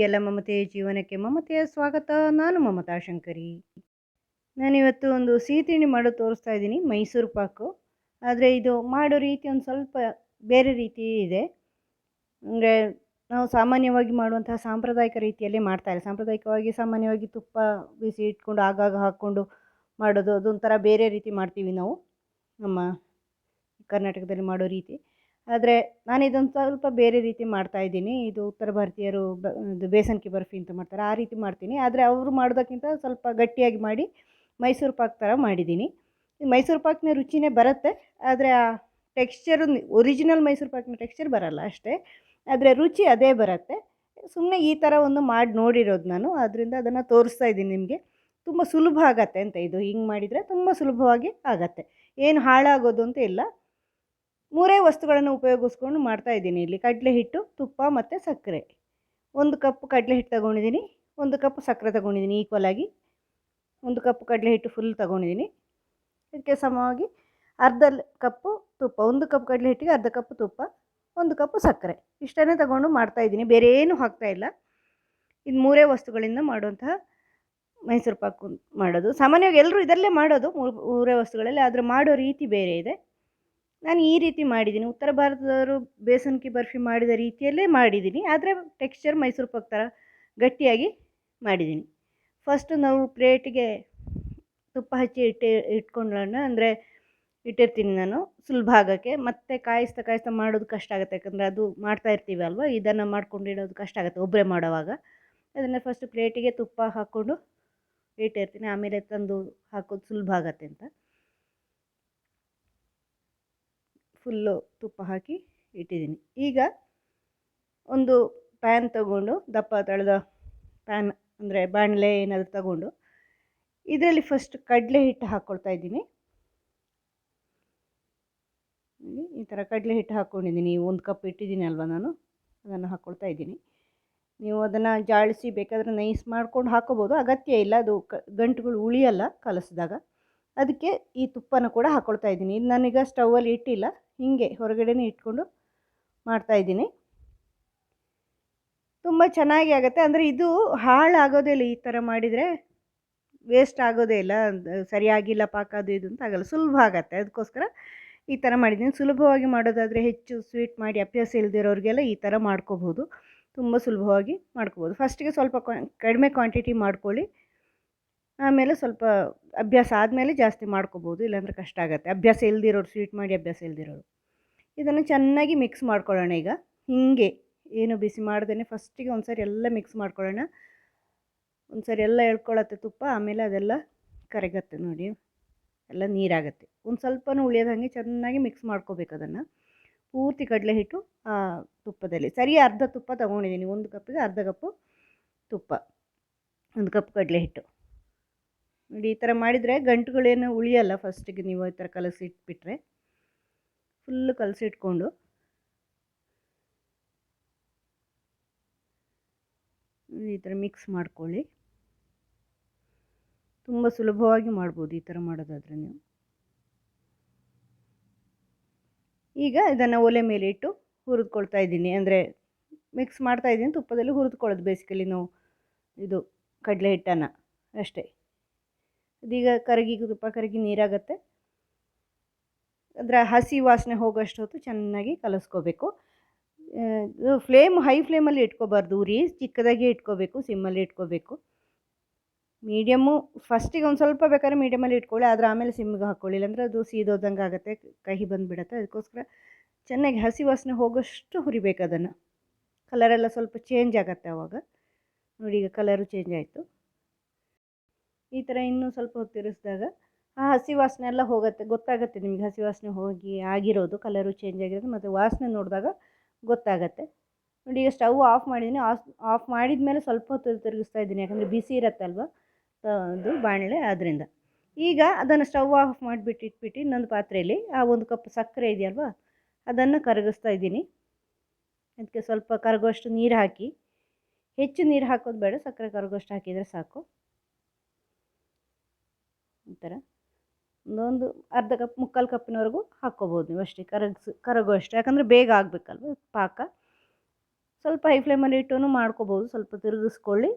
ನಿಮಗೆಲ್ಲ ಮಮತೆಯ ಜೀವನಕ್ಕೆ ಮಮತೆಯ ಸ್ವಾಗತ. ನಾನು ಮಮತಾ ಶಂಕರಿ. ನಾನಿವತ್ತು ಒಂದು ಸಿಹಿ ತಿಂಡಿ ಮಾಡೋದು ತೋರಿಸ್ತಾ ಇದ್ದೀನಿ, ಮೈಸೂರು ಪಾಕು. ಆದರೆ ಇದು ಮಾಡೋ ರೀತಿ ಒಂದು ಸ್ವಲ್ಪ ಬೇರೆ ರೀತಿ ಇದೆ. ಅಂದರೆ ನಾವು ಸಾಮಾನ್ಯವಾಗಿ ಮಾಡುವಂತಹ ಸಾಂಪ್ರದಾಯಿಕ ರೀತಿಯಲ್ಲೇ ಮಾಡ್ತಾರೆ ಸಾಂಪ್ರದಾಯಿಕವಾಗಿ ಸಾಮಾನ್ಯವಾಗಿ ತುಪ್ಪ ಬಿಸಿ ಇಟ್ಕೊಂಡು, ಆಗಾಗ ಹಾಕ್ಕೊಂಡು ಮಾಡೋದು ಅದೊಂಥರ ಬೇರೆ ರೀತಿ ಮಾಡ್ತೀವಿ ನಾವು. ನಮ್ಮ ಕರ್ನಾಟಕದಲ್ಲಿ ಮಾಡೋ ರೀತಿ. ಆದರೆ ನಾನು ಇದೊಂದು ಸ್ವಲ್ಪ ಬೇರೆ ರೀತಿ ಮಾಡ್ತಾ ಇದ್ದೀನಿ. ಇದು ಉತ್ತರ ಭಾರತೀಯರು ಇದು ಬೇಸನ್ಕಿ ಬರ್ಫಿ ಅಂತ ಮಾಡ್ತಾರೆ. ಆ ರೀತಿ ಮಾಡ್ತೀನಿ. ಆದರೆ ಅವರು ಮಾಡೋದಕ್ಕಿಂತ ಸ್ವಲ್ಪ ಗಟ್ಟಿಯಾಗಿ ಮಾಡಿ ಮೈಸೂರು ಪಾಕ್ ಥರ ಮಾಡಿದ್ದೀನಿ. ಮೈಸೂರು ಪಾಕ್ನ ರುಚಿನೇ ಬರುತ್ತೆ. ಆದರೆ ಆ ಟೆಕ್ಸ್ಚರು ಒರಿಜಿನಲ್ ಮೈಸೂರು ಪಾಕ್ನ ಟೆಕ್ಸ್ಚರ್ ಬರಲ್ಲ ಅಷ್ಟೇ. ಆದರೆ ರುಚಿ ಅದೇ ಬರುತ್ತೆ. ಸುಮ್ಮನೆ ಈ ಥರ ಒಂದು ಮಾಡಿ ನೋಡಿರೋದು ನಾನು. ಅದರಿಂದ ಅದನ್ನು ತೋರಿಸ್ತಾ ಇದ್ದೀನಿ ನಿಮಗೆ. ತುಂಬ ಸುಲಭ ಆಗತ್ತೆ ಅಂತ ಇದು. ಹಿಂಗೆ ಮಾಡಿದರೆ ತುಂಬ ಸುಲಭವಾಗಿ ಆಗತ್ತೆ. ಏನು ಹಾಳಾಗೋದು ಅಂತ ಇಲ್ಲ. ಮೂರೇ ವಸ್ತುಗಳನ್ನು ಉಪಯೋಗಿಸ್ಕೊಂಡು ಮಾಡ್ತಾ ಇದ್ದೀನಿ. ಇಲ್ಲಿ ಕಡಲೆ ಹಿಟ್ಟು, ತುಪ್ಪ ಮತ್ತು ಸಕ್ಕರೆ. ಒಂದು ಕಪ್ ಕಡಲೆ ಹಿಟ್ಟು ತೊಗೊಂಡಿದ್ದೀನಿ. ಒಂದು ಕಪ್ ಸಕ್ಕರೆ ತೊಗೊಂಡಿದ್ದೀನಿ ಈಕ್ವಲ್ ಆಗಿ. ಒಂದು ಕಪ್ ಕಡಲೆ ಹಿಟ್ಟು ಫುಲ್ ತೊಗೊಂಡಿದ್ದೀನಿ. ಇದಕ್ಕೆ ಸಮವಾಗಿ ಅರ್ಧ ಕಪ್ಪು ತುಪ್ಪ, ಒಂದು ಕಪ್ ಕಡಲೆ ಹಿಟ್ಟಿಗೆ ಅರ್ಧ ಕಪ್ ತುಪ್ಪ, ಒಂದು ಕಪ್ ಸಕ್ಕರೆ. ಇಷ್ಟನ್ನೇ ತೊಗೊಂಡು ಮಾಡ್ತಾಯಿದ್ದೀನಿ ಬೇರೆ ಏನು ಹಾಕ್ತಾ ಇಲ್ಲ. ಇದು ಮೂರೇ ವಸ್ತುಗಳಿಂದ ಮಾಡುವಂತಹ ಮೈಸೂರು ಪಾಕು ಮಾಡೋದು. ಸಾಮಾನ್ಯವಾಗಿ ಎಲ್ಲರೂ ಇದರಲ್ಲೇ ಮಾಡೋದು. ಮೂರು ಮೂರೇ ವಸ್ತುಗಳಲ್ಲಿ, ಆದರೆ ಮಾಡೋ ರೀತಿ ಬೇರೆ ಇದೆ. ನಾನು ಈ ರೀತಿ ಮಾಡಿದ್ದೀನಿ. ಉತ್ತರ ಭಾರತದವರು ಬೇಸನ್ಕಿ ಬರ್ಫಿ ಮಾಡಿದ ರೀತಿಯಲ್ಲೇ ಮಾಡಿದ್ದೀನಿ. ಆದರೆ ಟೆಕ್ಸ್ಚರ್ ಮೈಸೂರು ಪಾಕ್ ಥರ ಗಟ್ಟಿಯಾಗಿ ಮಾಡಿದ್ದೀನಿ. ಫಸ್ಟು ನಾವು ಪ್ಲೇಟಿಗೆ ತುಪ್ಪ ಹಚ್ಚಿ ಇಟ್ಟು ಇಟ್ಕೊಂಡ್ಲಣ್ಣ ಅಂದರೆ ಇಟ್ಟಿರ್ತೀನಿ ನಾನು ಸುಲಭ ಆಗೋಕ್ಕೆ ಮತ್ತೆ ಕಾಯಿಸ್ತಾ ಕಾಯಿಸ್ತಾ ಮಾಡೋದು ಕಷ್ಟ ಆಗುತ್ತೆ. ಯಾಕಂದರೆ ಅದು ಮಾಡ್ತಾ ಇರ್ತೀವಿ ಅಲ್ವಾ? ಇದನ್ನು ಮಾಡ್ಕೊಂಡಿಡೋದು ಕಷ್ಟ ಆಗುತ್ತೆ ಒಬ್ಬರೇ ಮಾಡೋವಾಗ. ಅದನ್ನು ಫಸ್ಟ್ ಪ್ಲೇಟಿಗೆ ತುಪ್ಪ ಹಾಕ್ಕೊಂಡು ಇಟ್ಟಿರ್ತೀನಿ. ಆಮೇಲೆ ತಂದು ಹಾಕೋದು ಸುಲಭ ಆಗತ್ತೆ ಅಂತ. ಫುಲ್ಲು ತುಪ್ಪ ಹಾಕಿ ಇಟ್ಟಿದ್ದೀನಿ. ಈಗ ಒಂದು ಪ್ಯಾನ್ ತಗೊಂಡು, ದಪ್ಪ ತಳೆದ ಪ್ಯಾನ್ ಅಂದರೆ ಬಾಣಲೆ ಏನಾದರೂ ತಗೊಂಡು, ಇದರಲ್ಲಿ ಫಸ್ಟ್ ಕಡಲೆ ಹಿಟ್ಟು ಹಾಕ್ಕೊಳ್ತಾ ಇದ್ದೀನಿ. ಈ ಥರ ಕಡಲೆ ಹಿಟ್ಟು ಹಾಕ್ಕೊಂಡಿದ್ದೀನಿ ಒಂದು ಕಪ್ ಇಟ್ಟಿದ್ದೀನಿ ಅಲ್ವಾ ನಾನು? ಅದನ್ನು ಹಾಕ್ಕೊಳ್ತಾ ಇದ್ದೀನಿ. ನೀವು ಅದನ್ನು ಜಾಳಿಸಿ ಬೇಕಾದರೆ ನೈಸ್ ಮಾಡ್ಕೊಂಡು ಹಾಕೋಬೋದು. ಅಗತ್ಯ ಇಲ್ಲ. ಅದು ಕ, ಗಂಟುಗಳು ಉಳಿಯಲ್ಲ ಕಲಸಿದಾಗ. ಅದಕ್ಕೆ ಈ ತುಪ್ಪನ ಕೂಡ ಹಾಕ್ಕೊಳ್ತಾ ಇದ್ದೀನಿ. ಇದು ನಾನೀಗ ಸ್ಟವಲ್ಲಿ ಇಟ್ಟಿಲ್ಲ. ಹೀಗೆ ಹೊರಗಡೆನೇ ಇಟ್ಕೊಂಡು ಮಾಡ್ತಾಯಿದ್ದೀನಿ ತುಂಬ ಚೆನ್ನಾಗಿ ಆಗುತ್ತೆ. ಅಂದರೆ ಇದು ಹಾಳಾಗೋದೇ ಇಲ್ಲ ಈ ಥರ ಮಾಡಿದರೆ ವೇಸ್ಟ್ ಆಗೋದೇ ಇಲ್ಲ. ಸರಿಯಾಗಿಲ್ಲ ಪಾಕ ಅದು ಇದು ಅಂತ ಆಗಲ್ಲ. ಸುಲಭ ಆಗುತ್ತೆ. ಅದಕ್ಕೋಸ್ಕರ ಈ ಥರ ಮಾಡಿದ್ದೀನಿ. ಸುಲಭವಾಗಿ ಮಾಡೋದಾದರೆ ಹೆಚ್ಚು ಸ್ವೀಟ್ ಮಾಡಿ ಅಭ್ಯಾಸ ಇಲ್ದಿರೋರಿಗೆಲ್ಲ ಈ ಥರ ಮಾಡ್ಕೋಬೋದು. ತುಂಬ ಸುಲಭವಾಗಿ ಮಾಡ್ಕೋಬೋದು. ಫಸ್ಟಿಗೆ ಸ್ವಲ್ಪ ಕಡಿಮೆ ಕ್ವಾಂಟಿಟಿ ಮಾಡ್ಕೊಳ್ಳಿ. ಆಮೇಲೆ ಸ್ವಲ್ಪ ಅಭ್ಯಾಸ ಆದಮೇಲೆ ಜಾಸ್ತಿ ಮಾಡ್ಕೋಬೋದು, ಇಲ್ಲಾಂದರೆ ಕಷ್ಟ ಆಗುತ್ತೆ. ಅಭ್ಯಾಸ ಇಲ್ದಿರೋರು, ಸ್ವೀಟ್ ಮಾಡಿ ಅಭ್ಯಾಸ ಇಲ್ದಿರೋರು. ಇದನ್ನು ಚೆನ್ನಾಗಿ ಮಿಕ್ಸ್ ಮಾಡ್ಕೊಳ್ಳೋಣ ಈಗ. ಹೀಗೆ, ಏನು ಬಿಸಿ ಮಾಡ್ದೇ ಫಸ್ಟಿಗೆ ಒಂದು ಸರಿ ಎಲ್ಲ ಮಿಕ್ಸ್ ಮಾಡ್ಕೊಳ್ಳೋಣ. ಒಂದು ಸರಿ ಎಲ್ಲ ಎಳ್ಕೊಳತ್ತೆ ತುಪ್ಪ, ಆಮೇಲೆ ಅದೆಲ್ಲ ಕರಗತ್ತೆ ನೋಡಿ. ಎಲ್ಲ ನೀರಾಗತ್ತೆ. ಒಂದು ಸ್ವಲ್ಪನೂ ಉಳಿಯೋದಂಗೆ ಚೆನ್ನಾಗಿ ಮಿಕ್ಸ್ ಮಾಡ್ಕೋಬೇಕು ಅದನ್ನು. ಪೂರ್ತಿ ಕಡಲೆ ಹಿಟ್ಟು ಆ ತುಪ್ಪದಲ್ಲಿ. ಸರಿ, ಅರ್ಧ ತುಪ್ಪ ತೊಗೊಂಡಿದ್ದೀನಿ. ಒಂದು ಕಪ್ಪಿಗೆ ಅರ್ಧ ಕಪ್ಪು ತುಪ್ಪ. ಒಂದು ಕಪ್ ಕಡಲೆ ಹಿಟ್ಟು ನೋಡಿ, ಈ ಥರ ಮಾಡಿದರೆ ಗಂಟುಗಳೇನು ಉಳಿಯಲ್ಲ ಫಸ್ಟಿಗೆ ನೀವು ಈ ಥರ ಕಲಸಿ ಇಟ್ಬಿಟ್ರೆ. ಫುಲ್ಲು ಕಲಸಿಟ್ಕೊಂಡು ಈ ಥರ ಮಿಕ್ಸ್ ಮಾಡ್ಕೊಳ್ಳಿ. ತುಂಬ ಸುಲಭವಾಗಿ ಮಾಡ್ಬೋದು ಈ ಥರ ಮಾಡೋದಾದರೆ ನೀವು. ಈಗ ಇದನ್ನು ಒಲೆ ಮೇಲೆ ಇಟ್ಟು ಹುರಿದ್ಕೊಳ್ತಾ ಇದ್ದೀನಿ. ಅಂದರೆ ಮಿಕ್ಸ್ ಮಾಡ್ತಾ ಇದ್ದೀನಿ, ತುಪ್ಪದಲ್ಲಿ ಹುರಿದ್ಕೊಳ್ಳೋದು ಬೇಸಿಕಲಿ ನಾವು ಇದು ಕಡಲೆ ಹಿಟ್ಟನ್ನು ಅಷ್ಟೇ. ಇದೀಗ ಕರಗಿ ತುಪ್ಪ ಕರಗಿ ನೀರಾಗತ್ತೆ. ಅದರ ಹಸಿ ವಾಸನೆ ಹೋಗೋಷ್ಟು ಹೊತ್ತು ಚೆನ್ನಾಗಿ ಕಲಿಸ್ಕೋಬೇಕು. ಫ್ಲೇಮ್, ಹೈ ಫ್ಲೇಮಲ್ಲಿ ಇಟ್ಕೋಬಾರ್ದು. ಉರಿ ಚಿಕ್ಕದಾಗಿ ಇಟ್ಕೋಬೇಕು, ಸಿಮ್ಮಲ್ಲಿ ಇಟ್ಕೋಬೇಕು. ಮೀಡಿಯಮ್ಮು ಫಸ್ಟಿಗೆ ಒಂದು ಸ್ವಲ್ಪ ಬೇಕಾದ್ರೆ ಮೀಡಿಯಮಲ್ಲಿ ಇಟ್ಕೊಳ್ಳಿ, ಆದರೆ ಆಮೇಲೆ ಸಿಮ್ಮಿಗೆ ಹಾಕ್ಕೊಳ್ಳಿ ಇಲ್ಲಾಂದರೆ ಅದು ಸೀದೋದಂಗೆ ಆಗುತ್ತೆ, ಕಹಿ ಬಂದುಬಿಡತ್ತೆ. ಅದಕ್ಕೋಸ್ಕರ ಚೆನ್ನಾಗಿ ಹಸಿ ವಾಸನೆ ಹೋಗೋಷ್ಟು ಹುರಿಬೇಕು ಅದನ್ನು. ಕಲರೆಲ್ಲ ಸ್ವಲ್ಪ ಚೇಂಜ್ ಆಗುತ್ತೆ ಆವಾಗ ನೋಡಿ ಈಗ ಕಲರು ಚೇಂಜ್ ಆಯಿತು. ಈ ಥರ ಇನ್ನೂ ಸ್ವಲ್ಪ ಹೊತ್ತು ಆ ಹಸಿ ವಾಸನೆ ಎಲ್ಲ ಹೋಗುತ್ತೆ, ಗೊತ್ತಾಗುತ್ತೆ ನಿಮಗೆ ಹಸಿ ವಾಸನೆ ಹೋಗಿ ಆಗಿರೋದು ಕಲರು ಚೇಂಜ್ ಆಗಿರೋದು ಮತ್ತು ವಾಸನೆ ನೋಡಿದಾಗ ಗೊತ್ತಾಗತ್ತೆ. ನೋಡಿ ಈಗ ಸ್ಟವ್ ಆಫ್ ಮಾಡಿದ್ದೀನಿ ಆಫ್ ಆಫ್ ಮಾಡಿದ ಮೇಲೆ ಸ್ವಲ್ಪ ಹೊತ್ತು ತಿರುಗಿಸ್ತಾ ಇದ್ದೀನಿ, ಯಾಕಂದರೆ ಬಿಸಿ ಇರತ್ತಲ್ವ? ಅದು ಬಾಣಲೆ ಆದ್ದರಿಂದ ಈಗ ಅದನ್ನು ಸ್ಟವ್ ಆಫ್ ಮಾಡಿಬಿಟ್ಟು ಇಟ್ಬಿಟ್ಟು ಇನ್ನೊಂದು ಪಾತ್ರೆಯಲ್ಲಿ ಆ ಒಂದು ಕಪ್ ಸಕ್ಕರೆ ಇದೆಯಲ್ವ, ಅದನ್ನು ಕರಗಿಸ್ತಾ ಇದ್ದೀನಿ. ಅದಕ್ಕೆ ಸ್ವಲ್ಪ ಕರಗೋಷ್ಟು ನೀರು ಹಾಕಿ, ಹೆಚ್ಚು ನೀರು ಹಾಕೋದು ಬೇಡ, ಸಕ್ಕರೆ ಕರಗೋಷ್ಟು ಹಾಕಿದರೆ ಸಾಕು. ಈ ಒಂದೊಂದು ಅರ್ಧ ಕಪ್, ಮುಕ್ಕಾಲು ಕಪ್ಪಿನವರೆಗೂ ಹಾಕ್ಕೋಬೋದು ನೀವು ಅಷ್ಟೇ. ಕರಗಿಸಿ, ಕರಗೋ ಅಷ್ಟೇ. ಯಾಕಂದರೆ ಬೇಗ ಆಗಬೇಕಲ್ವ ಪಾಕ. ಸ್ವಲ್ಪ ಹೈ ಫ್ಲೇಮಲ್ಲಿ ಇಟ್ಟು ಮಾಡ್ಕೋಬೋದು. ಸ್ವಲ್ಪ ತಿರುಗಿಸ್ಕೊಳ್ಳಿ.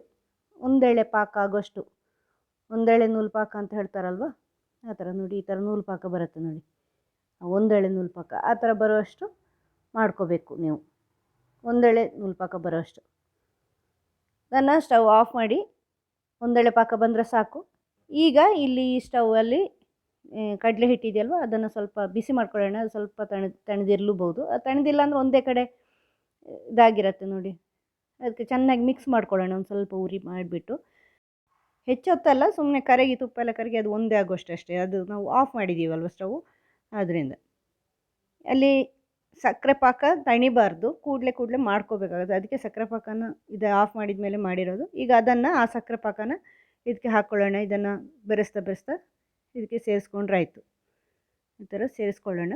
ಒಂದೆಳೆ ಪಾಕ ಆಗೋಷ್ಟು. ಒಂದೆಳೆ ನೂಲು ಪಾಕ ಅಂತ ಹೇಳ್ತಾರಲ್ವ? ಆ ಥರ ನೋಡಿ, ಈ ಥರ ನೂಲು ಪಾಕ ಬರುತ್ತೆ ನೋಡಿ. ಒಂದೆಳೆ ನೂಲು ಪಾಕ. ಆ ಥರ ಬರುವಷ್ಟು ಮಾಡ್ಕೋಬೇಕು ನೀವು. ಒಂದೆಳೆ ನೂಲು ಪಾಕ ಬರೋಷ್ಟು ನನ್ನ ಸ್ಟವ್ ಆಫ್ ಮಾಡಿ ಒಂದೆಳೆ ಪಾಕ ಬಂದರೆ ಸಾಕು. ಈಗ ಇಲ್ಲಿ ಈ ಸ್ಟವಲ್ಲಿ ಕಡಲೆ ಹಿಟ್ಟಿದೆಯಲ್ವ? ಅದನ್ನು ಸ್ವಲ್ಪ ಬಿಸಿ ಮಾಡ್ಕೊಳ್ಳೋಣ. ಅದು ಸ್ವಲ್ಪ ತಣ, ತಣದಿರ್ಲೂಬಹುದು. ಅದು ತಣದಿಲ್ಲ ಅಂದರೆ ಒಂದೇ ಕಡೆ, ಇದಾಗಿರತ್ತೆ ನೋಡಿ. ಅದಕ್ಕೆ ಚೆನ್ನಾಗಿ ಮಿಕ್ಸ್ ಮಾಡ್ಕೊಳ್ಳೋಣ. ಒಂದು ಸ್ವಲ್ಪ ಉರಿ ಮಾಡಿಬಿಟ್ಟು. ಹೆಚ್ಚೊತ್ತಲ್ಲ ಸುಮ್ಮನೆ ಕರಗಿ ತುಪ್ಪ ಎಲ್ಲ ಕರಗಿ ಅದು ಒಂದೇ ಆಗೋಷ್ಟೇ ಅಷ್ಟೇ. ಅದು ನಾವು ಆಫ್ ಮಾಡಿದ್ದೀವಲ್ವ ಸ್ಟವ್ ಆದ್ದರಿಂದ ಅಲ್ಲಿ ಸಕ್ಕರೆ ಪಾಕ ತಣಿಬಾರ್ದು. ಕೂಡಲೇ ಕೂಡಲೇ ಮಾಡ್ಕೋಬೇಕಾಗುತ್ತೆ. ಅದಕ್ಕೆ ಸಕ್ಕರೆ ಪಾಕನ ಇದು ಆಫ್ ಮಾಡಿದ ಮೇಲೆ ಮಾಡಿರೋದು. ಈಗ ಅದನ್ನು ಆ ಸಕ್ಕರೆ ಪಾಕನ ಇದಕ್ಕೆ ಹಾಕ್ಕೊಳ್ಳೋಣ ಇದನ್ನು ಬೆರೆಸ್ತಾ ಬೆರೆಸ್ತಾ ಇದಕ್ಕೆ ಸೇರಿಸ್ಕೊಂಡ್ರೆ ಆಯಿತು ಈ ಥರ ಸೇರಿಸ್ಕೊಳ್ಳೋಣ.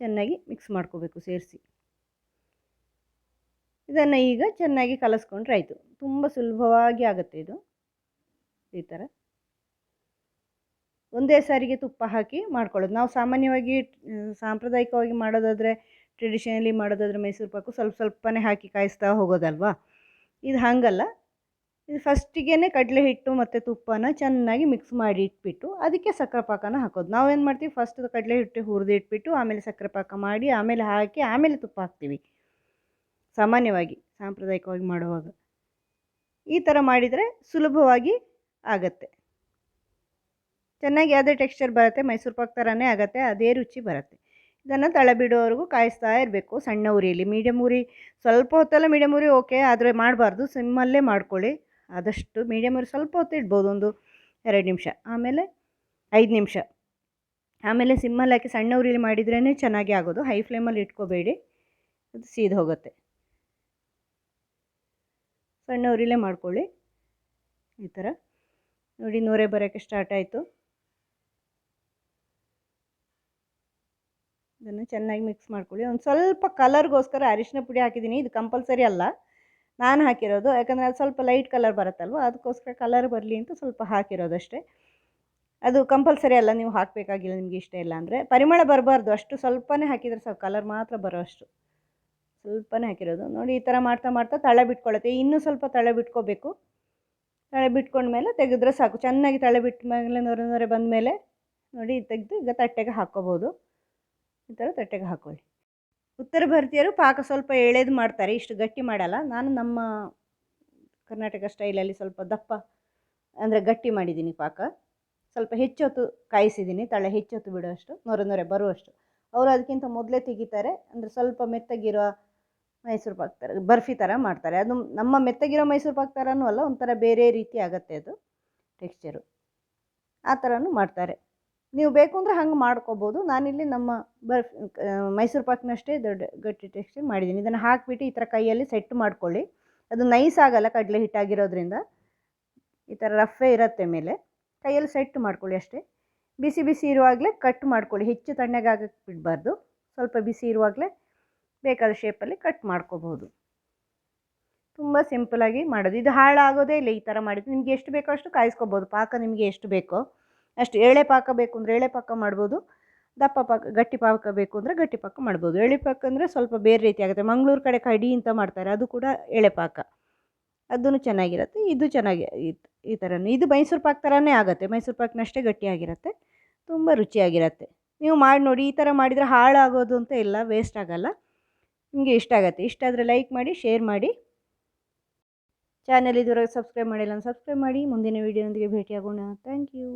ಚೆನ್ನಾಗಿ ಮಿಕ್ಸ್ ಮಾಡ್ಕೋಬೇಕು ಸೇರಿಸಿ. ಇದನ್ನು ಈಗ ಚೆನ್ನಾಗಿ ಕಲಸ್ಕೊಂಡ್ರೆ ಆಯಿತು ತುಂಬ ಸುಲಭವಾಗಿ ಆಗುತ್ತೆ ಇದು. ಈ ಥರ. ಒಂದೇ ಸಾರಿಗೆ ತುಪ್ಪ ಹಾಕಿ ಮಾಡ್ಕೊಳ್ಳೋದು. ನಾವು ಸಾಮಾನ್ಯವಾಗಿ ಸಾಂಪ್ರದಾಯಿಕವಾಗಿ ಮಾಡೋದಾದರೆ ಟ್ರೆಡಿಷನಲಿ ಮಾಡೋದಾದರೆ ಮೈಸೂರು ಪಾಕು ಸ್ವಲ್ಪ ಸ್ವಲ್ಪನೇ ಹಾಕಿ ಕಾಯಿಸ್ತಾ ಹೋಗೋದಲ್ವಾ? ಇದು ಹಾಗಲ್ಲ. ಇದು ಫಸ್ಟಿಗೆ ಕಡಲೆ ಹಿಟ್ಟು ಮತ್ತು ತುಪ್ಪನ ಚೆನ್ನಾಗಿ ಮಿಕ್ಸ್ ಮಾಡಿ ಇಟ್ಬಿಟ್ಟು ಅದಕ್ಕೆ ಸಕ್ಕರೆ ಪಾಕನ ಹಾಕೋದು. ನಾವೇನು ಮಾಡ್ತೀವಿ? ಫಸ್ಟ್ ಕಡಲೆ ಹಿಟ್ಟು ಹುರಿದು ಇಟ್ಬಿಟ್ಟು ಆಮೇಲೆ ಸಕ್ಕರೆ ಪಾಕ ಮಾಡಿ ಆಮೇಲೆ ಹಾಕಿ ಆಮೇಲೆ ತುಪ್ಪ ಹಾಕ್ತೀವಿ. ಸಾಮಾನ್ಯವಾಗಿ, ಸಾಂಪ್ರದಾಯಿಕವಾಗಿ ಮಾಡುವಾಗ. ಈ ಥರ ಮಾಡಿದರೆ ಸುಲಭವಾಗಿ ಆಗತ್ತೆ. ಚೆನ್ನಾಗಿ ಅದೇ ಟೆಕ್ಸ್ಚರ್ ಬರುತ್ತೆ, ಮೈಸೂರು ಪಾಕ್ ಥರನೇ ಆಗುತ್ತೆ, ಅದೇ ರುಚಿ ಬರುತ್ತೆ. ಇದನ್ನು ತಳ ಬಿಡೋವರೆಗೂ ಕಾಯಿಸ್ತಾ ಇರಬೇಕು. ಸಣ್ಣ ಉರಿಯಲ್ಲಿ. ಮೀಡಿಯಮ್ ಉರಿ, ಸ್ವಲ್ಪ ಹೊತ್ತಲ್ಲ ಮೀಡಿಯಮ್ ಉರಿ ಓಕೆ, ಆದರೆ ಮಾಡಬಾರ್ದು. ಸಿಮ್ಮಲ್ಲೇ ಮಾಡ್ಕೊಳ್ಳಿ. ಆದಷ್ಟು ಮೀಡಿಯಮ್ ಉರಿ ಸ್ವಲ್ಪ ಹೊತ್ತು ಇಡ್ಬೋದು, ಒಂದು ಎರಡು ನಿಮಿಷ. ಆಮೇಲೆ ಐದು ನಿಮಿಷ. ಆಮೇಲೆ ಸಿಮ್ಮಲ್ಲಿ ಹಾಕಿ ಸಣ್ಣ ಉರಿಲಿ ಮಾಡಿದ್ರೇ ಚೆನ್ನಾಗಿ ಆಗೋದು. ಹೈ ಫ್ಲೇಮಲ್ಲಿ ಇಟ್ಕೋಬೇಡಿ. ಅದು ಸೀದು ಹೋಗುತ್ತೆ. ಸಣ್ಣ ಉರಿಲೇ ಮಾಡ್ಕೊಳ್ಳಿ. ಈ ಥರ. ನೋಡಿ, ನೂರೇ ಬರೋಕ್ಕೆ ಸ್ಟಾರ್ಟ್ ಆಯಿತು. ಇದನ್ನು ಚೆನ್ನಾಗಿ ಮಿಕ್ಸ್ ಮಾಡ್ಕೊಳ್ಳಿ. ಒಂದು ಸ್ವಲ್ಪ ಕಲರ್ಗೋಸ್ಕರ ಅರಿಶಿನ ಪುಡಿ ಹಾಕಿದ್ದೀನಿ. ಇದು ಕಂಪಲ್ಸರಿ ಅಲ್ಲ. ನಾನು ಹಾಕಿರೋದು. ಯಾಕಂದರೆ ಅದು ಸ್ವಲ್ಪ ಲೈಟ್ ಕಲರ್ ಬರುತ್ತಲ್ವ? ಅದಕ್ಕೋಸ್ಕರ ಕಲರ್ ಬರಲಿ ಅಂತ ಸ್ವಲ್ಪ ಹಾಕಿರೋದಷ್ಟೇ ಅದು ಕಂಪಲ್ಸರಿ ಅಲ್ಲ, ನೀವು ಹಾಕಬೇಕಾಗಿಲ್ಲ, ನಿಮಗೆ ಇಷ್ಟ ಇಲ್ಲ ಅಂದರೆ. ಪರಿಮಳ ಬರಬಾರ್ದು. ಅಷ್ಟು ಸ್ವಲ್ಪನೇ ಹಾಕಿದರೆ ಸಾಕು. ಕಲರ್ ಮಾತ್ರ ಬರೋ ಅಷ್ಟು. ಸ್ವಲ್ಪನೇ ಹಾಕಿರೋದು. ನೋಡಿ, ಈ ಥರ ಮಾಡ್ತಾ ಮಾಡ್ತಾ ತಳೆ ಬಿಟ್ಕೊಳ್ಳುತ್ತೆ. ಇನ್ನೂ ಸ್ವಲ್ಪ ತಳೆ ಬಿಟ್ಕೋಬೇಕು. ತಳೆ ಬಿಟ್ಕೊಂಡ್ಮೇಲೆ ತೆಗೆದ್ರೆ ಸಾಕು. ಚೆನ್ನಾಗಿ ತಳೆ ಬಿಟ್ಟ ಮೇಲೆ ನೊರೆ ನೊರೆ ಬಂದಮೇಲೆ ನೋಡಿ, ತೆಗೆದು ಈಗ ತಟ್ಟೆಗೆ ಹಾಕ್ಕೋಬೋದು. ಈ ಥರ ತಟ್ಟೆಗೆ ಹಾಕ್ಕೊಳ್ಳಿ. ಉತ್ತರ ಭಾರತೀಯರು ಪಾಕ ಸ್ವಲ್ಪ ಎಳೆದು ಮಾಡ್ತಾರೆ, ಇಷ್ಟು ಗಟ್ಟಿ ಮಾಡಲ್ಲ. ನಾನು ನಮ್ಮ ಕರ್ನಾಟಕ ಸ್ಟೈಲಲ್ಲಿ ಸ್ವಲ್ಪ ದಪ್ಪ, ಅಂದರೆ ಗಟ್ಟಿ ಮಾಡಿದ್ದೀನಿ ಪಾಕ. ಸ್ವಲ್ಪ ಹೆಚ್ಚೊತ್ತು ಕಾಯಿಸಿದ್ದೀನಿ, ತಳೆ ಹೆಚ್ಚೊತ್ತು ಬಿಡುವಷ್ಟು, ನೊರೆ ನೊರೆ ಬರುವಷ್ಟು. ಅವರು ಅದಕ್ಕಿಂತ ಮೊದಲೇ ತೆಗಿತಾರೆ, ಅಂದರೆ ಸ್ವಲ್ಪ ಮೆತ್ತಗಿರೋ ಮೈಸೂರು ಪಾಕ್ ಥರ ಬರ್ಫಿ ಥರ ಮಾಡ್ತಾರೆ. ಅದು ನಮ್ಮ ಮೆತ್ತಗಿರೋ ಮೈಸೂರು ಪಾಕ್ ಥರನೂ ಅಲ್ಲ, ಒಂಥರ ಬೇರೆ ರೀತಿ ಆಗುತ್ತೆ ಅದು ಟೆಕ್ಸ್ಚರು ಆ ಥರನೂ ಮಾಡ್ತಾರೆ. ನೀವು ಬೇಕು ಅಂದರೆ ಹಂಗೆ ಮಾಡ್ಕೋಬೋದು. ನಾನಿಲ್ಲಿ ನಮ್ಮ ಬರ್ಫ್ ಮೈಸೂರು ಪಾಕ್ನಷ್ಟೇ ದೊಡ್ಡ ಗಟ್ಟಿ ಟೆಕ್ಸ್ಚರ್ ಮಾಡಿದ್ದೀನಿ. ಇದನ್ನು ಹಾಕಿಬಿಟ್ಟು ಈ ಥರ ಕೈಯಲ್ಲಿ ಸೆಟ್ ಮಾಡ್ಕೊಳ್ಳಿ. ಅದು ನೈಸ್ ಆಗಲ್ಲ ಕಡಲೆ ಹಿಟ್ಟಾಗಿರೋದ್ರಿಂದ ಈ ಥರ ರಫೆ ಇರುತ್ತೆ ಮೇಲೆ. ಕೈಯಲ್ಲಿ ಸೆಟ್ ಮಾಡ್ಕೊಳ್ಳಿ ಅಷ್ಟೇ. ಬಿಸಿ ಬಿಸಿ ಇರುವಾಗಲೇ ಕಟ್ ಮಾಡ್ಕೊಳ್ಳಿ. ಹೆಚ್ಚು ತಣ್ಣಗೆ ಆಗಕ್ಕೆ ಬಿಡಬಾರ್ದು. ಸ್ವಲ್ಪ ಬಿಸಿ ಇರುವಾಗಲೇ ಬೇಕಾದ ಶೇಪಲ್ಲಿ ಕಟ್ ಮಾಡ್ಕೋಬೋದು. ತುಂಬ ಸಿಂಪಲಾಗಿ ಮಾಡೋದು. ಇದು ಹಾಳಾಗೋದೇ ಇಲ್ಲ ಈ ಥರ ಮಾಡಿದ್ದು ನಿಮಗೆ ಎಷ್ಟು ಬೇಕೋ ಅಷ್ಟು ಕಾಯಿಸ್ಕೋಬೋದು. ಪಾಕ ನಿಮಗೆ ಎಷ್ಟು ಬೇಕೋ. ಅಷ್ಟು, ಎಳೆ ಪಾಕ ಬೇಕು ಅಂದರೆ ಎಳೆ ಪಾಕ ಮಾಡ್ಬೋದು, ದಪ್ಪ ಪಾಕ, ಗಟ್ಟಿ ಪಾಕ ಬೇಕು ಅಂದರೆ ಗಟ್ಟಿ ಪಾಕ ಮಾಡ್ಬೋದು. ಎಳೆ ಪಾಕ ಅಂದರೆ ಸ್ವಲ್ಪ ಬೇರೆ ರೀತಿ ಆಗುತ್ತೆ. ಮಂಗಳೂರು ಕಡೆ ಕಡಿ ಅಂತ ಮಾಡ್ತಾರೆ, ಅದು ಕೂಡ ಎಳೆ ಪಾಕ. ಅದೂ ಚೆನ್ನಾಗಿರುತ್ತೆ, ಇದು ಚೆನ್ನಾಗಿ, ಈ ಥರನೂ ಇದು ಮೈಸೂರು ಪಾಕ್ ಥರನೇ ಆಗುತ್ತೆ. ಮೈಸೂರು ಪಾಕ್ನಷ್ಟೇ ಗಟ್ಟಿಯಾಗಿರುತ್ತೆ, ತುಂಬ ರುಚಿಯಾಗಿರುತ್ತೆ. ನೀವು ಮಾಡಿ ನೋಡಿ, ಈ ಥರ ಮಾಡಿದರೆ ಹಾಳಾಗೋದು ಅಂತ ಇಲ್ಲ ವೇಸ್ಟ್ ಆಗೋಲ್ಲ. ನಿಮಗೆ ಇಷ್ಟ ಆಗುತ್ತೆ. ಇಷ್ಟ ಆದರೆ ಲೈಕ್ ಮಾಡಿ ಶೇರ್ ಮಾಡಿ. ಚಾನಲ್ ಇದುವರೆಗೆ ಸಬ್ಸ್ಕ್ರೈಬ್ ಮಾಡಿಲ್ಲ ಸಬ್ಸ್ಕ್ರೈಬ್ ಮಾಡಿ. ಮುಂದಿನ ವೀಡಿಯೋದೊಂದಿಗೆ ಭೇಟಿಯಾಗೋಣ. Thank you